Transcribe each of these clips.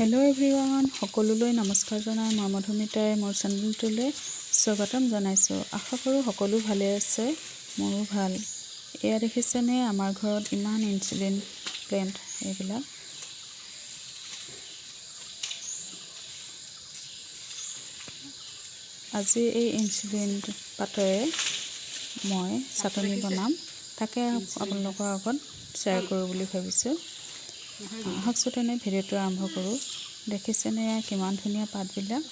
Hello everyone সকলোলৈ নমস্কাৰ জনাই মই মধুমিতাই মোৰ চেনেলটোলৈ স্বাগতম জনাইছোঁ। আশা কৰোঁ সকলো ভালে আছে মোৰো ভাল। এয়া দেখিছেনে আমাৰ ঘৰত ইমান ইনচুলিন প্লেণ্ট এইবিলাক? আজি এই ইনচুলিন পাতেৰে মই চাটনি বনাম। তাকে আপোনালোকৰ আগত শ্বেয়াৰ কৰোঁ বুলি ভাবিছোঁ। আহকচোন তেনে ভিডিঅ'টো আৰম্ভ কৰোঁ। দেখিছেনে কিমান ধুনীয়া পাতবিলাক?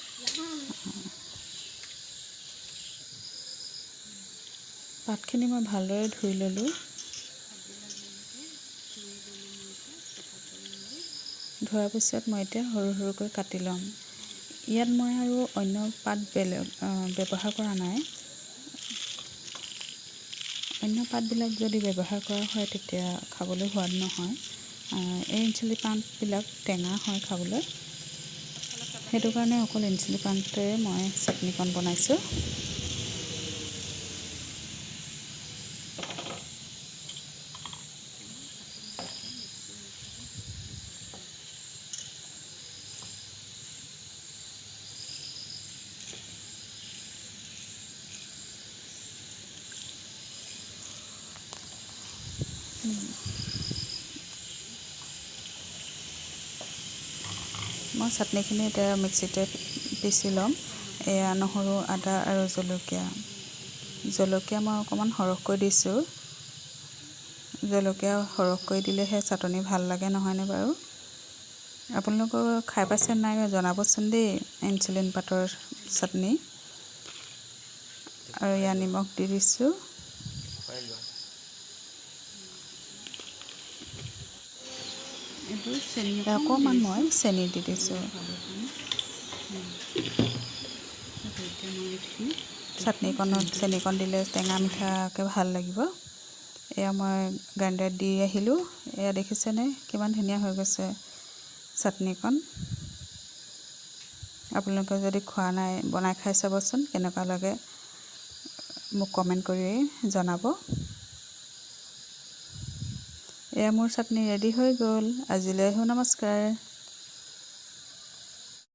পাতখিনি মই ভালদৰে ধুই ল'লোঁ। ধোৱাৰ পিছত মই এতিয়া সৰু সৰুকৈ কাটি ল'ম। ইয়াত মই আৰু অন্য পাত বেলেগ ব্যৱহাৰ কৰা নাই। অন্য পাতবিলাক যদি ব্যৱহাৰ কৰা হয় তেতিয়া খাবলৈ সোৱাদ নহয়। এই ইনচুলি পাতবিলাক টেঙা হয় খাবলৈ। সেইটো কাৰণে অকল ইনচুলি পাতেৰে মই চাটনিকণ বনাইছোঁ। মই চাটনিখিনি এতিয়া মিক্সিতে পিচি ল'ম। এয়া নহৰু আদা আৰু জলকীয়া। জলকীয়া মই অকণমান সৰহকৈ দিছোঁ। জলকীয়া সৰহকৈ দিলেহে চাটনি ভাল লাগে নহয়নে বাৰু? আপোনালোকৰ খাই পাইছে নাই জনাবচোন দেই ইনচুলিন পাতৰ চাটনি। আৰু ইয়াত নিমখ দি দিছোঁ। অকণমান মই চেনি দি দিছোঁ চাটনিকণত চেনিকণ দিলে টেঙা মিঠাকৈ ভাল লাগিব এয়া মই গ্ৰাইণ্ডাৰত দি আহিলোঁ এয়া দেখিছেনে কিমান ধুনীয়া হৈ গৈছে চাটনিকণ আপোনালোকে যদি খোৱা নাই বনাই খাই চাবচোন কেনেকুৱা লাগে মোক কমেণ্ট কৰি জনাব এয়া মোৰ চাটনি ৰেডি হৈ গ'ল। আজিলৈ আহোঁ। নমস্কাৰ।